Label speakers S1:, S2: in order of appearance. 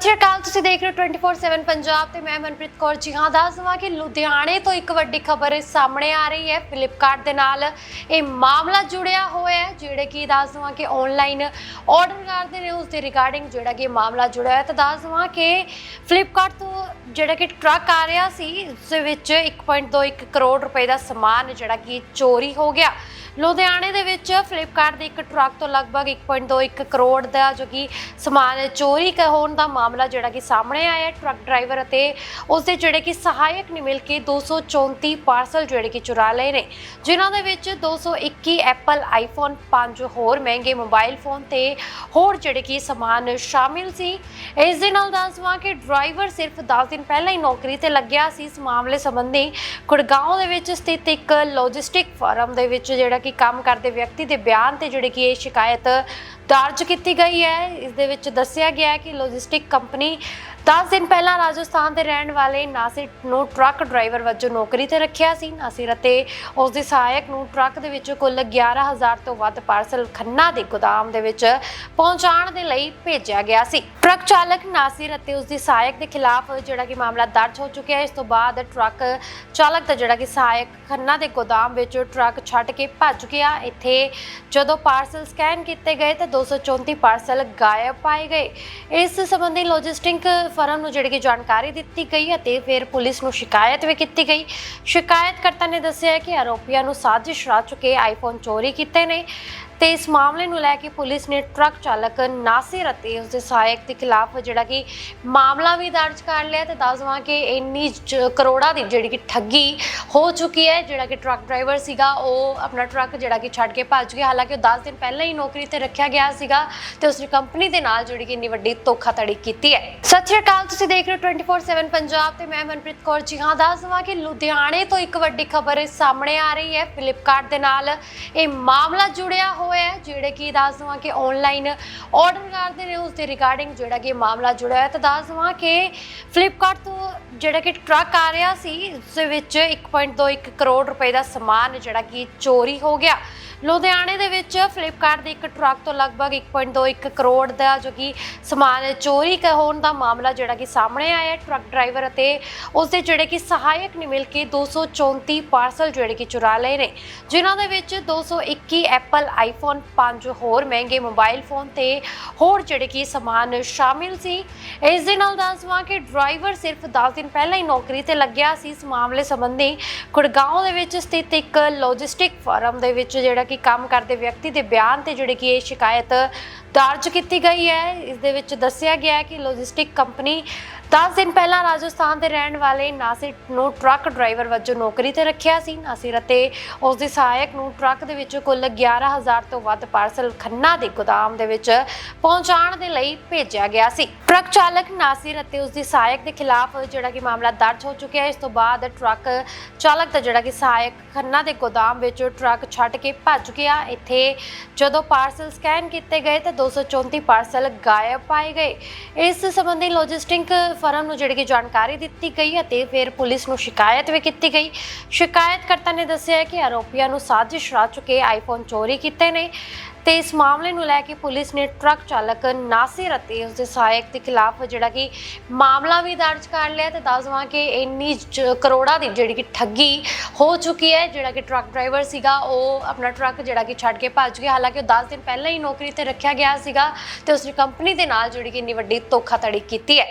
S1: ਸਤਿ ਸ਼੍ਰੀ ਅਕਾਲ, ਤੁਸੀਂ ਦੇਖ ਰਹੇ ਹੋ 24/7 ਪੰਜਾਬ ਤੇ ਮੈਂ ਮਨਪ੍ਰੀਤ ਕੌਰ ਜੀ। ਹਾਂ, ਦੱਸ ਦਵਾਂ ਕਿ ਲੁਧਿਆਣੇ ਤੋਂ ਇੱਕ ਵੱਡੀ ਖਬਰ ਸਾਹਮਣੇ ਆ ਰਹੀ ਹੈ। ਫਲਿੱਪਕਾਰਟ ਦੇ ਨਾਲ ਇਹ ਮਾਮਲਾ ਜੁੜਿਆ ਹੋਇਆ ਹੈ, ਜਿਹੜੇ ਕਿ ਦੱਸ ਦਵਾਂ ਕਿ ਆਨਲਾਈਨ ਆਰਡਰ ਕਰਦੇ ਨੇ ਉਸ ਦੇ ਰਿਗਾਰਡਿੰਗ ਜਿਹੜਾ ਕਿ ਇਹ ਮਾਮਲਾ ਜੁੜਿਆ ਹੈ। ਤਾਂ ਦੱਸ ਦਵਾਂ ਕਿ ਫਲਿੱਪਕਾਰਟ ਤੋਂ ਜਿਹੜਾ ਕਿ ਟਰੱਕ ਆ ਰਿਹਾ ਸੀ ਉਸ ਦੇ ਵਿੱਚ 1.21 ਕਰੋੜ ਰੁਪਏ ਦਾ ਸਮਾਨ ਜਿਹੜਾ ਕਿ ਚੋਰੀ ਹੋ ਗਿਆ। ਲੁਧਿਆਣੇ ਦੇ ਵਿੱਚ ਫਲਿੱਪਕਾਰਟ ਦੇ ਇੱਕ ਟਰੱਕ ਤੋਂ ਲਗਭਗ 1.21 ਕਰੋੜ ਦਾ ਜੋ ਕਿ ਸਮਾਨ ਚੋਰੀ ਕ ਹੋਣ ਦਾ ਮਾਮਲਾ ਜਿਹੜਾ ਕਿ ਸਾਹਮਣੇ ਆਇਆ ਟਰੱਕ ਡਰਾਈਵਰ ਅਤੇ ਉਸ ਦੇ ਜਿਹੜੇ ਕਿ ਸਹਾਇਕ ਨੇ ਮਿਲ ਕੇ 234 ਪਾਰਸਲ ਜਿਹੜੇ ਕਿ ਚੁਰਾ ਲਏ ਨੇ, ਜਿਨ੍ਹਾਂ ਦੇ ਵਿੱਚ 221 ਐਪਲ, ਆਈਫੋਨ 5 ਹੋਰ ਮਹਿੰਗੇ ਮੋਬਾਈਲ ਫੋਨ ਤੇ ਹੋਰ ਜਿਹੜੇ ਕਿ ਸਮਾਨ ਸ਼ਾਮਿਲ ਸੀ। ਇਸ ਦੇ ਨਾਲ ਦੱਸਵਾਂ ਕਿ ਡਰਾਈਵਰ ਸਿਰਫ 10 ਦਿਨ ਪਹਿਲਾਂ ਹੀ ਨੌਕਰੀ ਤੇ ਲੱਗਿਆ ਸੀ। ਇਸ ਮਾਮਲੇ ਸੰਬੰਧੀ ਗੁੜਗਾਉਂ ਦੇ ਵਿੱਚ ਸਥਿਤ ਇੱਕ ਲੌਜਿਸਟਿਕ ਫਾਰਮ ਦੇ ਵਿੱਚ ਜਿਹੜਾ ਕਿ ਕੰਮ ਕਰਦੇ ਵਿਅਕਤੀ ਦੇ ਬਿਆਨ ਤੇ ਜਿਹੜੇ ਕਿ ਇਹ ਸ਼ਿਕਾਇਤ ਦਰਜ ਕੀਤੀ ਗਈ ਹੈ। ਇਸ ਦੇ ਵਿੱਚ ਦੱਸਿਆ ਗਿਆ ਹੈ ਕਿ ਲੌਜਿਸਟਿਕ ਕੰਪਨੀ 10 ਦਿਨ ਪਹਿਲਾਂ ਰਾਜਸਥਾਨ ਦੇ ਰਹਿਣ ਵਾਲੇ ਨਾਸਿਰ ਨੂੰ ਟਰੱਕ ਡਰਾਈਵਰ ਵਜੋਂ ਨੌਕਰੀ ਤੇ ਰੱਖਿਆ ਸੀ। ਨਾਸਿਰ ਅਤੇ ਉਸ ਦੇ ਸਹਾਇਕ ਨੂੰ ਟਰੱਕ ਦੇ ਵਿੱਚ ਕੁੱਲ 11000 ਤੋਂ ਵੱਧ ਪਾਰਸਲ ਖੰਨਾ ਦੇ ਗੋਦਾਮ ਦੇ ਵਿੱਚ ਪਹੁੰਚਾਉਣ ਦੇ ਲਈ ਭੇਜਿਆ ਗਿਆ ਸੀ। ਟਰੱਕ ਚਾਲਕ ਨਾਸਿਰ ਅਤੇ ਉਸ ਦੀ ਸਹਾਇਕ ਦੇ ਖਿਲਾਫ ਜਿਹੜਾ ਕਿ ਮਾਮਲਾ ਦਰਜ ਹੋ ਚੁੱਕਿਆ ਹੈ। ਇਸ ਤੋਂ ਬਾਅਦ ਟਰੱਕ ਚਾਲਕ ਦਾ ਜਿਹੜਾ ਕਿ ਸਹਾਇਕ ਖੰਨਾ ਦੇ ਗੋਦਾਮ ਵਿੱਚ ਟਰੱਕ ਛੱਡ ਕੇ ਭੱਜ ਗਿਆ। ਇੱਥੇ ਜਦੋਂ ਪਾਰਸਲ ਸਕੈਨ ਕੀਤੇ ਗਏ ਤਾਂ 234 ਪਾਰਸਲ ਗਾਇਬ ਪਾਏ ਗਏ। ਇਸ ਸੰਬੰਧੀ ਲੌਜਿਸਟਿਕ ਫਰਮ ਨੂੰ ਜਿਹੜੀ ਕਿ ਜਾਣਕਾਰੀ ਦਿੱਤੀ ਗਈ ਅਤੇ ਫਿਰ ਪੁਲਿਸ ਨੂੰ ਸ਼ਿਕਾਇਤ ਵੀ ਕੀਤੀ ਗਈ। ਸ਼ਿਕਾਇਤਕਰਤਾ ਨੇ ਦੱਸਿਆ ਕਿ ਆਰੋਪੀਆਂ ਨੂੰ ਸਾਜ਼ਿਸ਼ ਰਚ ਕੇ ਆਈਫੋਨ ਚੋਰੀ ਕੀਤੇ ਨੇ ਤੇ ਇਸ ਮਾਮਲੇ ਨੂੰ ਲੈ ਕੇ ਪੁਲਿਸ ਨੇ ਟਰੱਕ ਚਾਲਕ ਨਾਸਿਰ ਅਤੇ ਉਸ ਦੇ ਸਹਾਇਕ ਦੇ ਖਿਲਾਫ ਜਿਹੜਾ ਕਿ ਮਾਮਲਾ ਵੀ ਦਰਜ ਕਰ ਲਿਆ ਤੇ ਦੱਸ ਦਵਾਂ ਕਿ ਇੰਨੀ ਜ- ਕਰੋੜਾਂ ਦੀ ਜਿਹੜੀ ਕਿ ਠੱਗੀ ਹੋ ਚੁੱਕੀ ਹੈ, ਜਿਹੜਾ ਕਿ ਟਰੱਕ ਡਰਾਈਵਰ ਸੀਗਾ, ਉਹ ਆਪਣਾ ਟਰੱਕ ਜਿਹੜਾ ਕਿ ਛੱਡ ਕੇ ਭੱਜ ਗਿਆ। ਹਾਲਾਂਕਿ ਉਹ 10 ਦਿਨ ਪਹਿਲਾਂ ਹੀ ਨੌਕਰੀ ਤੇ ਰੱਖਿਆ ਗਿਆ ਸੀਗਾ ਤੇ ਉਸਨੇ ਕੰਪਨੀ ਦੇ ਨਾਲ ਜਿਹੜੀ ਕਿ ਇੰਨੀ ਵੱਡੀ ਧੋਖਾਧੜੀ ਕੀਤੀ ਹੈ। ਸਤਿ ਸ਼੍ਰੀ ਅਕਾਲ, ਤੁਸੀਂ ਦੇਖ ਰਹੇ ਹੋ 24/7 ਪੰਜਾਬ ਤੇ ਮੈਂ ਮਨਪ੍ਰੀਤ ਕੌਰ ਜੀ ਹਾਂ। ਦੱਸ ਦਵਾਂ ਕਿ ਲੁਧਿਆਣੇ ਤੋਂ ਇੱਕ ਵੱਡੀ ਖਬਰ ਸਾਹਮਣੇ ਆ ਰਹੀ ਹੈ। ਫਲਿੱਪਕਾਰਟ ਦੇ ਨਾਲ ਇਹ ਮਾਮਲਾ ਜੁੜਿਆ ਹੋਇਆ ਹੈ, ਜਿਹੜੇ ਕਿ ਦੱਸ ਦਵਾਂ ਕਿ ਆਨਲਾਈਨ ਆਰਡਰ ਕਰਦੇ ਨੇ, ਉਸ ਦੇ ਰਿਗਾਰਡਿੰਗ ਜਿਹੜਾ ਕਿ ਮਾਮਲਾ ਜੁੜਿਆ ਹੈ। ਤਾਂ ਦੱਸ ਦਵਾਂ ਕਿ ਫਲਿੱਪਕਾਰਟ ਤੋਂ ਜਿਹੜਾ ਕਿ ਟਰੱਕ ਆ ਰਿਹਾ ਸੀ, ਉਸ ਦੇ ਵਿੱਚ 1.21 ਕਰੋੜ ਰੁਪਏ ਦਾ ਸਮਾਨ ਜਿਹੜਾ ਕਿ ਚੋਰੀ ਹੋ ਗਿਆ। ਲੁਧਿਆਣੇ ਦੇ ਵਿੱਚ ਫਲਿੱਪਕਾਰਟ ਦੇ ਇੱਕ ਟਰੱਕ ਤੋਂ ਲਗਭਗ 1.21 ਕਰੋੜ ਦਾ ਜੋ ਕਿ ਸਮਾਨ ਚੋਰੀ ਹੋਣ ਦਾ ਮਾਮਲਾ ਜਿਹੜਾ ਕਿ ਸਾਹਮਣੇ ਆਇਆ ਟਰੱਕ ਡਰਾਈਵਰ ਅਤੇ ਉਸ ਦੇ ਜਿਹੜੇ ਕਿ ਸਹਾਇਕ ਨੇ ਮਿਲ ਕੇ 234 ਪਾਰਸਲ ਜਿਹੜੇ ਕਿ ਚੁਰਾ ਲਏ ਨੇ, ਜਿਨ੍ਹਾਂ ਦੇ ਵਿੱਚ 221 ਐਪਲ, ਆਈਫੋਨ 5 ਹੋਰ ਮਹਿੰਗੇ ਮੋਬਾਈਲ ਫੋਨ ਤੇ ਹੋਰ ਜਿਹੜੇ ਕਿ ਸਮਾਨ ਸ਼ਾਮਿਲ ਸੀ। ਇਸ ਦੇ ਨਾਲ ਦੱਸਵਾਂ ਕਿ ਡਰਾਈਵਰ ਸਿਰਫ 10 ਦਿਨ ਪਹਿਲਾਂ ਹੀ ਨੌਕਰੀ ਤੇ ਲੱਗਿਆ ਸੀ। ਇਸ ਮਾਮਲੇ ਸੰਬੰਧੀ ਗੁੜਗਾਉਂ ਦੇ ਵਿੱਚ ਸਥਿਤ ਇੱਕ ਲੌਜਿਸਟਿਕ ਫਾਰਮ ਦੇ ਵਿੱਚ ਜਿਹੜਾ ਕਿ ਕੰਮ ਕਰਦੇ ਵਿਅਕਤੀ ਦੇ ਬਿਆਨ ਤੇ ਜਿਹੜੇ ਕਿ ਇਹ ਸ਼ਿਕਾਇਤ meta ਦਰਜ ਕੀਤੀ ਗਈ ਹੈ। ਇਸ ਦੇ ਵਿੱਚ ਦੱਸਿਆ ਗਿਆ ਹੈ ਕਿ ਲੌਜਿਸਟਿਕ ਕੰਪਨੀ 10 ਦਿਨ ਪਹਿਲਾਂ ਰਾਜਸਥਾਨ ਦੇ ਰਹਿਣ ਵਾਲੇ ਨਾਸਿਰ ਨੂੰ ਟਰੱਕ ਡਰਾਈਵਰ ਵਜੋਂ ਨੌਕਰੀ ਤੇ ਰੱਖਿਆ ਸੀ। ਨਾਸਿਰ ਅਤੇ ਉਸ ਦੇ ਸਹਾਇਕ ਨੂੰ ਟਰੱਕ ਦੇ ਵਿੱਚ ਕੁੱਲ 11000 ਤੋਂ ਵੱਧ ਪਾਰਸਲ ਖੰਨਾ ਦੇ ਗੋਦਾਮ ਦੇ ਵਿੱਚ ਪਹੁੰਚਾਉਣ ਦੇ ਲਈ ਭੇਜਿਆ ਗਿਆ ਸੀ। ਟਰੱਕ ਚਾਲਕ ਨਾਸਿਰ ਅਤੇ ਉਸ ਦੀ ਸਹਾਇਕ ਦੇ ਖਿਲਾਫ ਜਿਹੜਾ ਕਿ ਮਾਮਲਾ ਦਰਜ ਹੋ ਚੁੱਕਿਆ ਹੈ। ਇਸ ਤੋਂ ਬਾਅਦ ਟਰੱਕ ਚਾਲਕ ਦਾ ਜਿਹੜਾ ਕਿ ਸਹਾਇਕ ਖੰਨਾ ਦੇ ਗੋਦਾਮ ਵਿੱਚ ਟਰੱਕ ਛੱਡ ਕੇ ਭੱਜ ਗਿਆ। ਇੱਥੇ ਜਦੋਂ ਪਾਰਸਲ ਸਕੈਨ ਕੀਤੇ ਗਏ ਤਾਂ 234 ਪਾਰਸਲ ਗਾਇਬ ਪਾਏ ਗਏ। ਇਸ ਸੰਬੰਧੀ ਲੌਜਿਸਟਿਕ ਫਰਮ ਨੂੰ ਜਿਹੜੀ ਕਿ ਜਾਣਕਾਰੀ ਦਿੱਤੀ ਗਈ ਅਤੇ ਫਿਰ ਪੁਲਿਸ ਨੂੰ ਸ਼ਿਕਾਇਤ ਵੀ ਕੀਤੀ ਗਈ। ਸ਼ਿਕਾਇਤਕਰਤਾ ਨੇ ਦੱਸਿਆ ਕਿ ਆਰੋਪੀਆਂ ਨੂੰ ਸਾਜ਼ਿਸ਼ ਰਚ ਕੇ ਆਈਫੋਨ ਚੋਰੀ ਕੀਤੇ ਨੇ ਤੇ ਇਸ ਮਾਮਲੇ ਨੂੰ ਲੈ ਕੇ ਪੁਲਿਸ ਨੇ ਟਰੱਕ ਚਾਲਕ ਨਾਸਿਰ ਅਤੇ ਉਸ ਦੇ ਸਹਾਇਕ ਦੇ ਖਿਲਾਫ ਜਿਹੜਾ ਕਿ ਮਾਮਲਾ ਵੀ ਦਰਜ ਕਰ ਲਿਆ ਤੇ ਦੱਸ ਦਵਾਂ ਕਿ ਇੰਨੀ ਜ- ਕਰੋੜਾਂ ਦੀ ਜਿਹੜੀ ਕਿ ਠੱਗੀ ਹੋ ਚੁੱਕੀ ਹੈ, ਜਿਹੜਾ ਕਿ ਟਰੱਕ ਡਰਾਈਵਰ ਸੀਗਾ, ਉਹ ਆਪਣਾ ਟਰੱਕ ਜਿਹੜਾ ਕਿ ਛੱਡ ਕੇ ਭੱਜ ਗਿਆ। ਹਾਲਾਂਕਿ ਉਹ 10 ਦਿਨ ਪਹਿਲਾਂ ਹੀ ਨੌਕਰੀ ਤੇ ਰੱਖਿਆ ਗਿਆ ਸੀਗਾ ਤੇ ਉਸਨੇ ਕੰਪਨੀ ਦੇ ਨਾਲ ਜਿਹੜੀ ਕਿ ਇੰਨੀ ਵੱਡੀ ਧੋਖਾਧੜੀ ਕੀਤੀ ਹੈ।